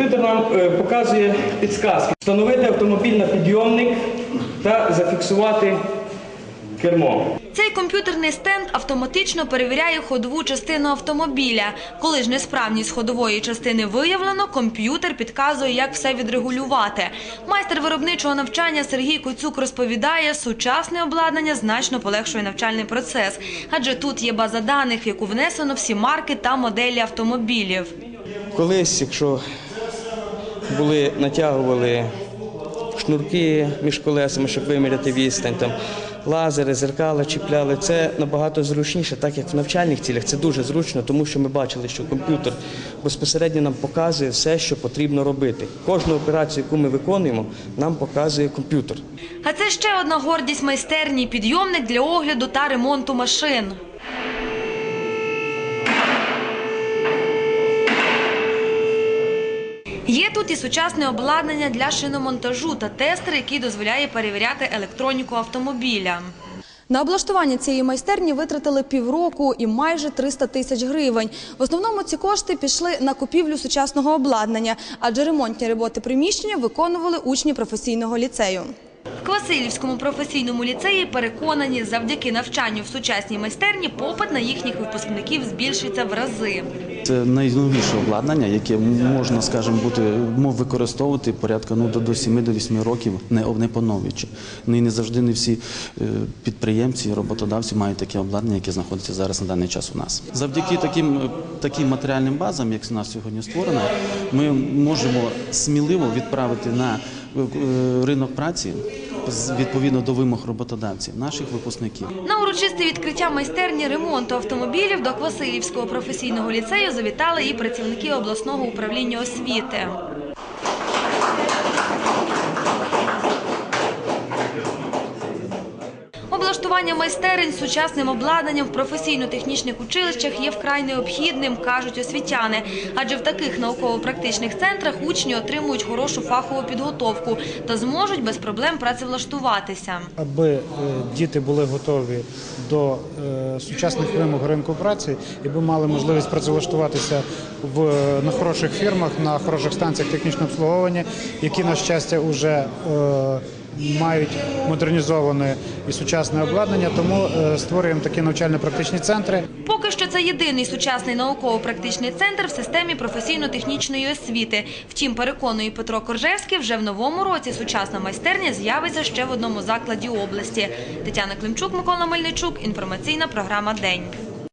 Комп'ютер нам е, показує підсказки. Встановити автомобіль на підйомник та зафіксувати кермо. Цей комп'ютерний стенд автоматично перевіряє ходову частину автомобіля. Коли ж несправність ходової частини виявлено, комп'ютер підказує, як все відрегулювати. Майстер виробничого навчання Сергій Коцюк розповідає, сучасне обладнання значно полегшує навчальний процес, адже тут є база даних, в яку внесено всі марки та моделі автомобілів. Колись, якщо були, натягували шнурки між колесами, щоб виміряти відстань, там лазери, зеркала чіпляли, це набагато зручніше, так як в навчальних цілях це дуже зручно, тому що ми бачили, що комп'ютер безпосередньо нам показує все, що потрібно робити. Кожну операцію, яку ми виконуємо, нам показує комп'ютер. А це ще одна гордість майстерні – підйомник для огляду та ремонту машин. Є тут і сучасне обладнання для шиномонтажу та тестер, який дозволяє перевіряти електроніку автомобіля. На облаштування цієї майстерні витратили півроку і майже 300 тисяч гривень. В основному ці кошти пішли на купівлю сучасного обладнання, адже ремонтні роботи приміщення виконували учні професійного ліцею. В Квасилівському професійному ліцеї переконані, завдяки навчанню в сучасній майстерні попит на їхніх випускників збільшиться в рази. Це найновіше обладнання, яке можна, скажімо, бути мов використовувати порядка ну до 7 до 8 років, не не поновлюючи. Ну і не завжди не всі е, підприємці, роботодавці мають таке обладнання, яке знаходиться зараз на даний час у нас. Завдяки таким е, таким матеріальним базам, як у нас сьогодні створено, ми можемо сміливо відправити на е, ринок праці відповідно до вимог роботодавців, наших випускників. На урочисте відкриття майстерні ремонту автомобілів до Квасилівського професійного ліцею завітали і працівники обласного управління освіти. Облаштування майстерень з сучасним обладнанням в професійно-технічних училищах є вкрай необхідним, кажуть освітяни. Адже в таких науково-практичних центрах учні отримують хорошу фахову підготовку та зможуть без проблем працевлаштуватися. аби е, діти були готові до е, сучасних вимог ринку праці і би мали можливість працевлаштуватися в на хороших фірмах, на хороших станціях технічного обслуговування, які на щастя вже мають модернізоване і сучасне обладнання. Тому е, створюємо такі навчально-практичні центри. Поки що це єдиний сучасний науково-практичний центр в системі професійно-технічної освіти. Втім, переконує Петро Коржевський, вже в новому році сучасна майстерня з'явиться ще в одному закладі області. Тетяна Климчук, Микола Мельничук. Інформаційна програма День.